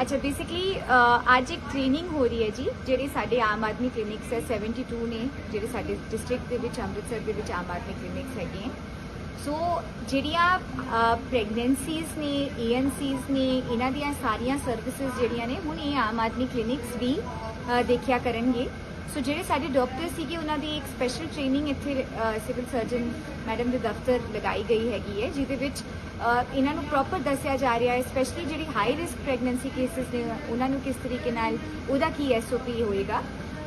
ਅੱਛਾ ਬੇਸਿਕਲੀ ਅੱਜ ਇੱਕ ਟ੍ਰੇਨਿੰਗ ਹੋ ਰਹੀ ਹੈ ਜੀ, ਜਿਹੜੇ ਸਾਡੇ ਆਮ ਆਦਮੀ ਕਲੀਨਿਕਸ ਹੈ 72 ਨੇ, ਜਿਹੜੇ ਸਾਡੇ ਡਿਸਟ੍ਰਿਕਟ ਦੇ ਵਿੱਚ, ਅੰਮ੍ਰਿਤਸਰ ਦੇ ਵਿੱਚ ਆਮ ਆਦਮੀ ਕਲੀਨਿਕਸ ਹੈਗੇ ਹੈ। ਸੋ ਜਿਹੜੀਆਂ ਪ੍ਰੈਗਨੈਂਸੀਜ਼ ਨੇ ਏਐਨਸੀਜ਼ ਨੇ, ਇਹਨਾਂ ਦੀਆਂ ਸਾਰੀਆਂ ਸਰਵਿਸਿਜ਼ ਜਿਹੜੀਆਂ ਨੇ, ਹੁਣ ਇਹ ਆਮ ਆਦਮੀ ਕਲੀਨਿਕਸ ਵੀ ਦੇਖਿਆ ਕਰਨਗੇ। ਸੋ ਜਿਹੜੇ ਸਾਡੇ ਡਾਕਟਰ ਸੀਗੇ ਉਹਨਾਂ ਦੀ ਇੱਕ ਸਪੈਸ਼ਲ ਟ੍ਰੇਨਿੰਗ ਇੱਥੇ ਸਿਵਲ ਸਰਜਨ ਮੈਡਮ ਦੇ ਦਫ਼ਤਰ ਲਗਾਈ ਗਈ ਹੈਗੀ ਹੈ, ਜਿਹਦੇ ਵਿੱਚ ਇਹਨਾਂ ਨੂੰ ਪ੍ਰੋਪਰ ਦੱਸਿਆ ਜਾ ਰਿਹਾ ਹੈ ਸਪੈਸ਼ਲੀ ਜਿਹੜੀ ਹਾਈ ਰਿਸਕ ਪ੍ਰੈਗਨੈਂਸੀ ਕੇਸਿਸ ਨੇ, ਉਹਨਾਂ ਨੂੰ ਕਿਸ ਤਰੀਕੇ ਨਾਲ, ਉਹਦਾ ਕੀ ਐਸਓਪੀ ਹੋਏਗਾ।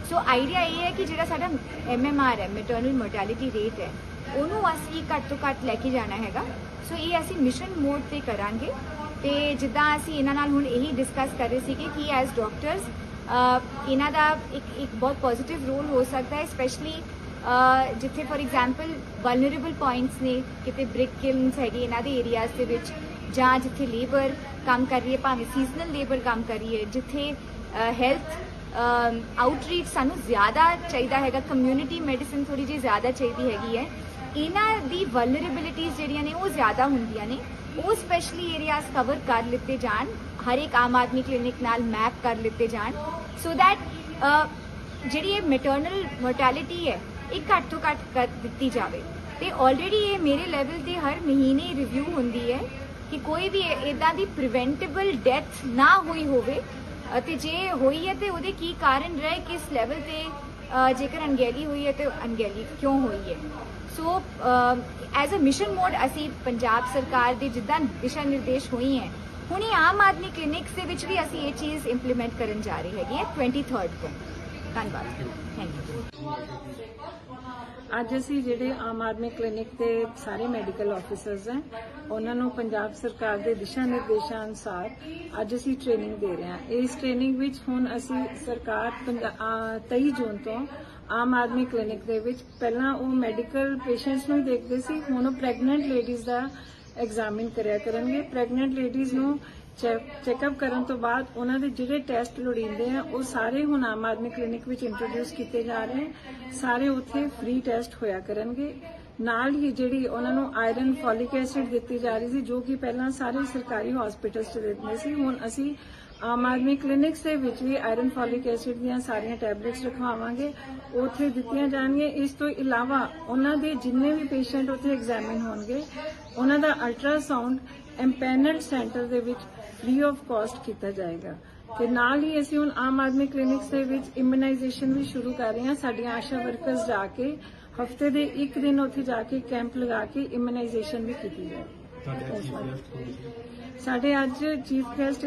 ਸੋ ਆਈਡੀਆ ਇਹ ਹੈ ਕਿ ਜਿਹੜਾ ਸਾਡਾ ਐਮਐਮਆਰ ਹੈ ਮੈਟਰਨਲ ਮੋਰਟੈਲਿਟੀ ਰੇਟ ਹੈ, ਉਹਨੂੰ ਅਸੀਂ ਘੱਟ ਤੋਂ ਘੱਟ ਲੈ ਕੇ ਜਾਣਾ ਹੈਗਾ। ਸੋ ਇਹ ਅਸੀਂ ਮਿਸ਼ਨ ਮੋਡ ਤੇ ਕਰਾਂਗੇ। ਤੇ ਜਿੱਦਾਂ ਅਸੀਂ ਇਹਨਾਂ ਨਾਲ ਹੁਣ ਇਹੀ ਡਿਸਕਸ ਕਰ ਰਹੇ ਸੀਗੇ ਕਿ ਐਜ਼ ਡਾਕਟਰਸ ਇਹਨਾਂ ਦਾ ਇੱਕ ਇੱਕ ਬਹੁਤ ਪੋਜ਼ਿਟਿਵ ਰੋਲ ਹੋ ਸਕਦਾ ਹੈ ਸਪੈਸ਼ਲੀ ਜਿੱਥੇ ਫੋਰ ਐਗਜ਼ਾਮਪਲ ਵਲਨਰੇਬਲ ਪੁਆਇੰਟਸ ਨੇ, ਕਿਤੇ ਬ੍ਰਿਕ ਕਿਲਨਸ ਹੈਗੇ ਇਹਨਾਂ ਦੇ ਏਰੀਆਜ਼ ਦੇ ਵਿੱਚ, ਜਾਂ ਜਿੱਥੇ ਲੇਬਰ ਕੰਮ ਕਰ ਰਹੀ ਹੈ, ਭਾਵੇਂ ਸੀਜ਼ਨਲ ਲੇਬਰ ਕੰਮ ਕਰ ਰਹੀ ਹੈ, ਜਿੱਥੇ ਹੈਲਥ ਆਊਟਰੀਚ ਸਾਨੂੰ ਜ਼ਿਆਦਾ ਚਾਹੀਦਾ ਹੈਗਾ ਕਮਿਊਨਿਟੀ ਮੈਡੀਸਿਨ ਥੋੜੀ ਜਿਹੀ ਜ਼ਿਆਦਾ ਚਾਹੀਦੀ ਹੈਗੀ ਹੈ। ਇਹਨਾਂ ਦੀ ਵਲਨਰੇਬਿਲਿਟੀਜ਼ ਜਿਹੜੀਆਂ ਨੇ, ਉਹ ਜ਼ਿਆਦਾ ਹੁੰਦੀਆਂ ਨੇ। ਉਹ ਸਪੈਸ਼ਲੀ ਏਰੀਆਜ਼ ਕਵਰ ਕਰ ਲਿੱਤੇ ਜਾਣ, ਹਰ ਇੱਕ ਆਮ ਆਦਮੀ ਕਲੀਨਿਕ ਨਾਲ ਮੈਪ ਕਰ ਲਿੱਤੇ ਜਾਣ ਸੋ ਥੈਟ ਜਿਹੜੀ ਇਹ ਮੈਟਰਨਲ ਮੋਰਟੈਲਿਟੀ ਹੈ, ਇਹ ਘੱਟ ਤੋਂ ਘੱਟ ਕਰ ਦਿੱਤੀ ਜਾਵੇ। ਤੇ ਆਲਰੇਡੀ ਇਹ ਮੇਰੇ ਲੈਵਲ ਤੇ ਹਰ ਮਹੀਨੇ ਰਿਵਿਊ ਹੁੰਦੀ ਹੈ ਕਿ ਕੋਈ ਵੀ ਇਦਾਂ ਦੀ ਪ੍ਰੀਵੈਂਟੇਬਲ ਡੈਥ ਨਾ ਹੋਈ ਹੋਵੇ ਅਤੇ ਜੇ ਹੋਈ ਹੈ ਤੇ ਉਹਦੇ ਕੀ ਕਾਰਨ ਰਹੇ, ਕਿਸ ਲੈਵਲ ਤੇ ਜੇਕਰ ਅਣਗਹਿਲੀ ਹੋਈ ਹੈ ਤੇ ਅਣਗਹਿਲੀ ਕਿਉਂ ਹੋਈ ਹੈ? So as a mission mode ਅਸੀਂ ਪੰਜਾਬ ਸਰਕਾਰ ਦੇ ਜਿੱਦਾਂ ਦਿਸ਼ਾ ਨਿਰਦੇਸ਼ ਹੋਈ ਹੈ, ਹੁਣ ਆਮ ਆਦਮੀ ਕਲੀਨਿਕਸ ਦੇ ਵਿੱਚ ਵੀ ਅਸੀਂ ਇਹ ਚੀਜ਼ ਇੰਪਲੀਮੈਂਟ ਕਰਨ ਜਾ ਰਹੇ ਹੈਗੇ ਹਾਂ 23rd ਤੋਂ। ਧੰਨਵਾਦ। ਥੈਂਕ ਯੂ ਅੱਜ ਅਸੀਂ ਜਿਹੜੇ ਆਮ ਆਦਮੀ ਕਲੀਨਿਕ ਦੇ ਸਾਰੇ ਮੈਡੀਕਲ ਆਫੀਸਰਸ ਹੈ, ਉਹਨਾਂ ਨੂੰ ਪੰਜਾਬ ਸਰਕਾਰ ਦੇ ਦਿਸ਼ਾ ਨਿਰਦੇਸ਼ਾਂ ਅਨੁਸਾਰ ਅੱਜ ਅਸੀਂ ਟ੍ਰੇਨਿੰਗ ਦੇ ਰਹੇ ਹਾਂ। ਇਸ ਟ੍ਰੇਨਿੰਗ ਵਿੱਚ ਹੁਣ ਅਸੀਂ ਸਰਕਾਰ ਪੰਜਾ- 23 ਜੂਨ ਤੋਂ ਆਮ ਆਦਮੀ ਕਲੀਨਿਕ ਦੇ ਵਿੱਚ ਪਹਿਲਾਂ ਉਹ ਮੈਡੀਕਲ ਪੇਸ਼ੈਂਟਸ ਨੂੰ ਦੇਖਦੇ ਸੀ, ਹੁਣ ਉਹ ਪ੍ਰੈਗਨੈਂਟ ਲੇਡੀਜ਼ ਦਾ ਐਗਜ਼ਾਮਿਨ ਕਰਿਆ ਕਰਨਗੇ। ਪ੍ਰੈਗਨੈਂਟ ਲੇਡੀਜ਼ ਨੂੰ ਚੈੱਕਅਪ ਕਰਨ ਤੋਂ ਬਾਅਦ ਉਹਨਾਂ ਦੇ ਜਿਹੜੇ ਟੈਸਟ ਲੋੜੀਂਦੇ ਆ, ਉਹ ਸਾਰੇ ਹੁਣ ਆਮ ਆਦਮੀ ਕਲੀਨਿਕ ਵਿੱਚ ਇੰਟਰੋਡਿਊਸ ਕੀਤੇ ਜਾ ਰਹੇ ਸਾਰੇ ਉੱਥੇ ਫ੍ਰੀ ਟੈਸਟ ਹੋਇਆ ਕਰਨਗੇ। ਨਾਲ ਹੀ ਜਿਹੜੀ ਉਹਨਾਂ ਨੂੰ ਆਇਰਨ ਫੋਲਿਕ ਐਸਿਡ ਦਿੱਤੀ ਜਾ ਰਹੀ ਸੀ, ਜੋ ਕਿ ਪਹਿਲਾਂ ਸਾਰੇ ਸਰਕਾਰੀ ਹਸਪੀਟਲਸ 'ਚ ਦਿੰਦੇ ਸੀ, ਹੁਣ ਅਸੀਂ ਆਮ ਆਦਮੀ ਕਲੀਨਿਕਸ ਦੇ ਵਿੱਚ ਵੀ ਆਇਰਨ ਫੋਲਿਕ ਐਸਿਡ ਦੀਆਂ ਸਾਰੀਆਂ ਟੈਬਲੇਟਸ ਰਖਵਾਵਾਂਗੇ। ਉੱਥੇ ਦਿੱਤੀਆਂ ਜਾਣਗੀਆਂ। ਇਸ ਤੋਂ ਇਲਾਵਾ ਉਹਨਾਂ ਦੇ ਜਿੰਨੇ ਵੀ ਪੇਸ਼ੈਂਟ ਉੱਥੇ ਐਗਜ਼ਾਮਿਨ ਹੋਣਗੇ, ਉਹਨਾਂ ਦਾ ਅਲਟਰਾਸਾਊਂਡ ਐਮਪੈਨਲਡ ਸੈਂਟਰ ਦੇ ਵਿੱਚ ਫ੍ਰੀ ਆਫ ਕਾਸਟ ਕੀਤਾ ਜਾਏਗਾ। ਤੇ ਨਾਲ ਹੀ ਅਸੀਂ ਹੁਣ ਆਮ ਆਦਮੀ ਕਲੀਨਿਕਸ ਦੇ ਵਿੱਚ ਇਮੂਨਾਈਜੇਸ਼ਨ ਵੀ ਸ਼ੁਰੂ ਕਰ ਰਹੇ ਹਾਂ। ਸਾਡੀਆਂ ਆਸ਼ਾ ਵਰਕਰਸ ਜਾ ਕੇ ਹਫ਼ਤੇ ਦੇ ਇੱਕ ਦਿਨ ਉੱਥੇ ਜਾ ਕੇ ਕੈਂਪ ਲਗਾ ਕੇ ਇਮੂਨਾਈਜੇਸ਼ਨ ਵੀ ਕੀਤੀ ਜਾਏ। ਸਾਡੇ ਅੱਜ ਚੀਫ ਗੈਸਟ